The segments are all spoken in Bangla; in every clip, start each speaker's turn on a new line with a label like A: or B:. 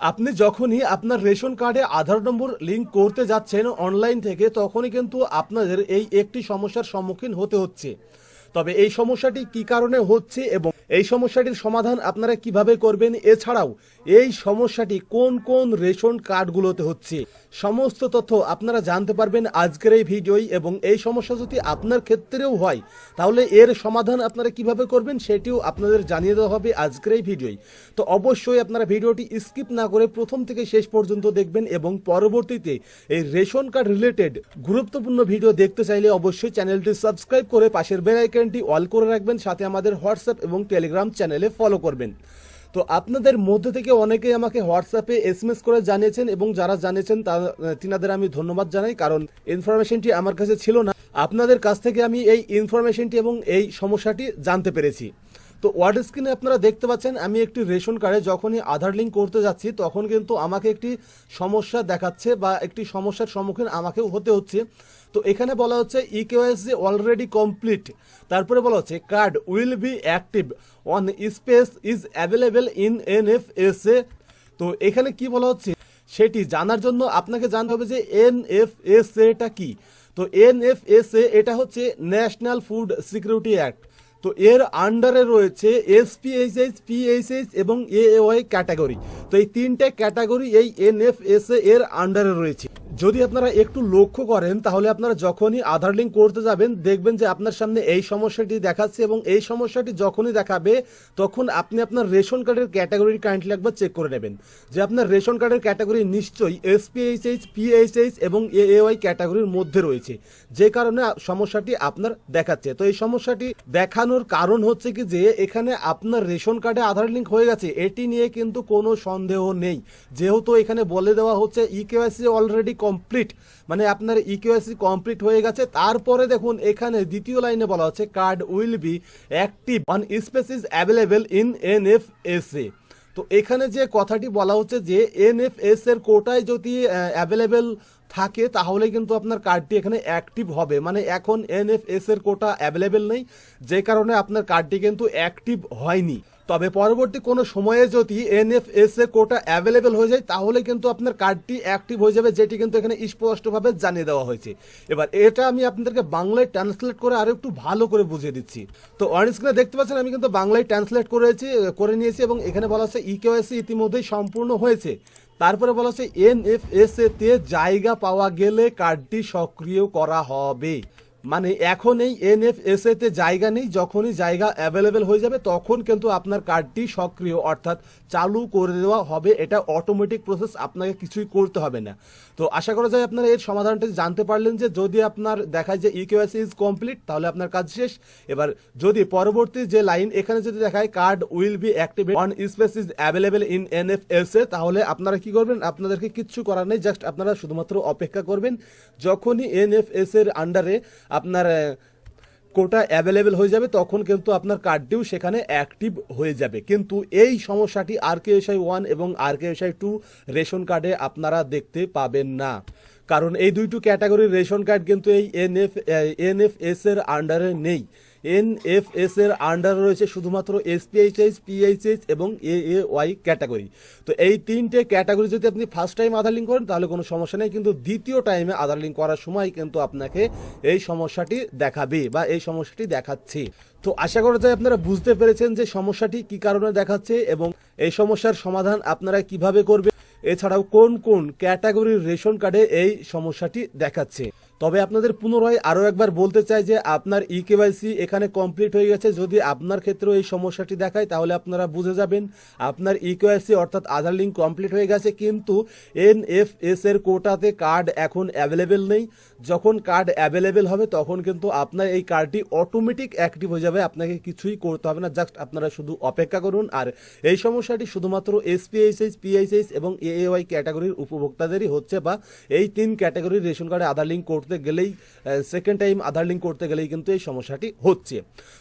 A: আপনি যখনই আপনার রেশন কার্ডে আধার নম্বর লিঙ্ক করতে যাচ্ছেন অনলাইন থেকে, তখনই কিন্তু আপনাদের এই একটি সমস্যার সম্মুখীন হতে হচ্ছে। তবে এই সমস্যাটি কি কারণে হচ্ছে এবং এই সমস্যাটির সমাধান আপনারা কীভাবে করবেন? এছাড়াও, এই সমস্যাটি কোন কোন রেশন কার্ডগুলোতে হচ্ছে? সমস্ত তথ্য আপনারা জানতে পারবেন আজকের এই ভিডিওই এবং এই সমস্যা যদি আপনার ক্ষেত্রেও হয়, তাহলে এর সমাধান আপনারা কীভাবে করবেন সেটিও আপনাদের জানিয়ে দেওয়া হবে আজকের এই ভিডিওই। তো অবশ্যই আপনারা ভিডিওটি স্কিপ না করে প্রথম থেকে শেষ পর্যন্ত দেখবেন এবং পরবর্তীতে এই রেশন কার্ড রিলেটেড গুরুত্বপূর্ণ ভিডিও দেখতে চাইলে অবশ্যই চ্যানেলটি সাবস্ক্রাইব করে পাশের বেল আইকনটি অল করে রাখবেন, সাথে আমাদের হোয়াটসঅ্যাপ এবং টেলিগ্রাম চ্যানেলে ফলো করবেন। তো আপনাদের মধ্যে থেকে অনেকেই আমাকে হোয়াটসঅ্যাপে এস এম এস করে জানিয়েছেন এবং যারা জানিয়েছেন তা, তিনাদের আমি ধন্যবাদ জানাই, কারণ ইনফরমেশনটি আমার কাছে ছিল না। আপনাদের কাছ থেকে আমি এই ইনফরমেশনটি এবং এই সমস্যাটি জানতে পেরেছি। তো ওয়ার্ড স্ক্রিনে আপনারা দেখতে পাচ্ছেন, আমি একটি রেশন কার্ডে যখনই আধার লিঙ্ক করতে যাচ্ছি, তখন কিন্তু আমাকে একটি সমস্যা দেখাচ্ছে বা একটি সমস্যার সম্মুখীন আমাকেও হতে হচ্ছে। তো এখানে বলা হচ্ছে ই কেওয়াইসি অলরেডি কমপ্লিট তারপরে বলা হচ্ছে card will be active on space is available in N F S A. তো এখানে কি বলা হচ্ছে, সেটি জানার জন্য আপনাকে জানতে হবে যে এন এফ এস এটা কি। তো এন এফ এস এটা হচ্ছে ন্যাশনাল ফুড সিকিউরিটি অ্যাক্ট তো এর আন্ডারে রয়েছে এসপিএইচএস পিএইচএস এবং এ ওয়াই ক্যাটাগরি তো এই তিনটে ক্যাটাগরি এই এন এর আন্ডারে রয়েছে। যদি আপনারা একটু লক্ষ্য করেন, তাহলে আপনারা যখনই আধার লিঙ্ক করতে যাবেন, দেখবেন যে আপনার সামনে এই সমস্যাটি দেখাচ্ছে এবং এই সমস্যাটি যখনই দেখাবে, তখন আপনি আপনার রেশন কার্ডের ক্যাটাগরি কাইন্ডলি একবার চেক করে নেবেন। যে আপনার রেশন কার্ডের ক্যাটাগরি নিশ্চয়ই এসপিএইচএইচ পিএইচএইচ এবং এএওয়াই ক্যাটাগরির মধ্যে রয়েছে। যে কারণে সমস্যাটি আপনার দেখাচ্ছে। তো এই সমস্যাটি দেখানোর কারণ হচ্ছে কি যে, এখানে আপনার রেশন কার্ডে আধার লিঙ্ক হয়ে গেছে। এটি নিয়ে কিন্তু কোনো সন্দেহ নেই। যেহেতু এখানে বলে দেওয়া হচ্ছে ই কেওয়াইসি অলরেডি কমপ্লিট মানে আপনার ই কেওয়াইসি কমপ্লিট হয়ে গেছে। তারপরে দেখুন, এখানে দ্বিতীয় লাইনে বলা হচ্ছে card will be active on space is available in N F S তো এখানে যে কথাটি বলা হচ্ছে যে এনএফএস এর কোটায় যদি অ্যাভেলেবেল থাকে, তাহলে কিন্তু আপনার কার্ডটি এখানে অ্যাক্টিভ হবে। মানে এখন এনএফএস এর কোটা অ্যাভেলেবেল নেই, যে কারণে আপনার কার্ডটি কিন্তু অ্যাক্টিভ হয়নি। তবে পরবর্তী কোনো সময়ে যদি এনএফএস এর কোটা অ্যাভেলেবেল হয়ে যায়, তাহলে কিন্তু আপনার কার্ডটি অ্যাক্টিভ হয়ে যাবে, যেটি কিন্তু এখানে স্পষ্টভাবে জানিয়ে দেওয়া হয়েছে। এবার এটা আমি আপনাদেরকে বাংলায় ট্রান্সলেট করে আরও একটু ভালো করে বুঝিয়ে দিচ্ছি। তো অন স্ক্রিনে দেখতে পাচ্ছেন, আমি কিন্তু বাংলায় ট্রান্সলেট করেছি, করে নিয়েছি এবং এখানে বলা হচ্ছে ইকেওয়াইসি ইতিমধ্যেই সম্পূর্ণ হয়েছে। তারপরে বলা হচ্ছে এনএফএস তে জায়গা পাওয়া গেলে কার্ডটি সক্রিয় করা হবে। মানে এখন এই এনএফএস তে জায়গা নেই, যখনই জায়গা অ্যাভেলেবেল হয়ে যাবে, তখন কিন্তু আপনার কার্ডটি সক্রিয়, অর্থাৎ চালু করে দেওয়া হবে। এটা অটোমেটিক প্রসেস আপনাকে কিছুই করতে হবে না। তো আশা করা যায় আপনারা এর সমাধানটা জানতে পারলেন যে, যদি আপনার দেখায় যে ইকেওয়াইসি ইজ কমপ্লিট তাহলে আপনার কাজ শেষ। এবার যদি পরবর্তী যে লাইন এখানে যদি দেখায় card will be active on space is available in N F S A তাহলে আপনারা কি করবেন? আপনাদেরকে কিচ্ছু করার নেই জাস্ট আপনারা শুধুমাত্র অপেক্ষা করবেন। যখনই এনএফএস এর আন্ডারে আপনার কোটা অ্যাভেলেবেল হয়ে যাবে, তখন কিন্তু আপনার কার্ডটিও সেখানে অ্যাক্টিভ হয়ে যাবে। কিন্তু এই সমস্যাটি আর কে এসআই ওয়ান এবং R K S I two ration কার্ডে আপনারা দেখতে পাবেন না। কারণ এই দুইটু ক্যাটাগরির রেশন কার্ড কিন্তু এই এনএফ এনএফএস এর আন্ডারে নেই। এনএফএস এর আন্ডারে রয়েছে শুধুমাত্র এসপিএইচএইচ পিএইচএইচ এবং এ এ ওয়াই ক্যাটাগরি তো এই তিনটে ক্যাটাগরি যদি আপনি ফার্স্ট টাইম আধার লিঙ্ক করেন, তাহলে কোনো সমস্যা নেই। কিন্তু দ্বিতীয় টাইমে আধার লিঙ্ক করার সময় কিন্তু আপনাকে এই সমস্যাটি দেখাবে বা এই সমস্যাটি দেখাচ্ছে। তো আশা করা যায় আপনারা বুঝতে পেরেছেন যে সমস্যাটি কি কারণে দেখাচ্ছে এবং এই সমস্যার সমাধান আপনারা কীভাবে করবেন। এছাড়াও কোন কোন ক্যাটাগরির রেশন কার্ডে এই সমস্যাটি দেখাচ্ছে? তবে আপনাদের পুনরায় আরও একবার বলতে চাই যে আপনার ই কেওয়াইসি এখানে কমপ্লিট হয়ে গেছে। যদি আপনার ক্ষেত্রেও এই সমস্যাটি দেখায়, তাহলে আপনারা বুঝে যাবেন আপনার ই কেওয়াইসি অর্থাৎ আধার লিঙ্ক কমপ্লিট হয়ে গেছে। কিন্তু এন এফ এস এর কোটাতে কার্ড এখন অ্যাভেলেবেল নেই। যখন কার্ড অ্যাভেলেবেল হবে, তখন কিন্তু আপনার এই কার্ডটি অটোমেটিক অ্যাক্টিভ হয়ে যাবে। আপনাকে কিছুই করতে হবে না। জাস্ট আপনারা শুধু অপেক্ষা করুন। আর এই সমস্যাটি শুধুমাত্র এসপিএইচএইচ পিএইচএইচ এবং এএওয়াই ক্যাটাগরির উপভোক্তাদেরই হচ্ছে বা এই তিন ক্যাটাগরির রেশন কার্ডে আধার লিঙ্ক করতে গেলেই সেকেন্ড টাইম আধার লিঙ্ক করতে গেলেই কিন্তু এই সমস্যাটি হচ্ছে।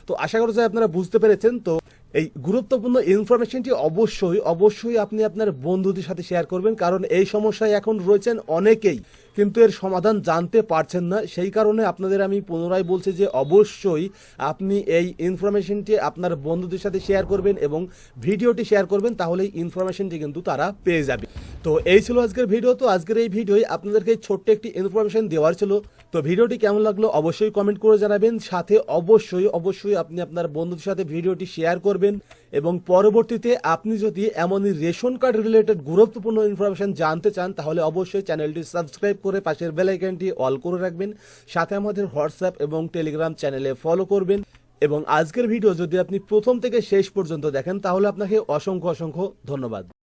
A: তো আশা করা যায় আপনারা বুঝতে পেরেছেন। তো এই গুরুত্বপূর্ণ ইনফরমেশনটি অবশ্যই অবশ্যই আপনি আপনার বন্ধুদের সাথে শেয়ার করবেন, কারণ এই সমস্যায় এখন রয়েছেন অনেকেই, কিন্তু এর সমাধান জানতে পারছেন না। সেই কারণে আপনাদের আমি পুনরায় বলছি যে অবশ্যই আপনি এই ইনফরমেশনটি আপনার বন্ধুদের সাথে শেয়ার করবেন এবং ভিডিওটি শেয়ার করবেন তাহলে এই ইনফরমেশনটি কিন্তু তারা পেয়ে যাবে। তো এই ছিল আজকের ভিডিও। তো আজকের এই ভিডিওই আপনাদেরকে ছোট্ট একটি ইনফরমেশন দেওয়ার ছিল। তো ভিডিওটি কেমন লাগল অবশ্যই কমেন্ট করে জানাবেন। সাথে অবশ্যই অবশ্যই আপনি আপনার বন্ধুদের সাথে ভিডিওটি শেয়ার করবেন। এবং পরবর্তীতে আপনি যদি এমনই রেশন কার্ড রিলেটেড গুরুত্বপূর্ণ ইনফরমেশন জানতে চান, তাহলে অবশ্যই চ্যানেলটি সাবস্ক্রাইব করে পাশের বেল আইকনটি অল করে রাখবেন। সাথে আমাদের হোয়াটসঅ্যাপ এবং টেলিগ্রাম চ্যানেলে ফলো করবেন। এবং আজকের ভিডিও যদি আপনি প্রথম থেকে শেষ পর্যন্ত দেখেন, তাহলে আপনাকে অসংখ্য অসংখ্য ধন্যবাদ।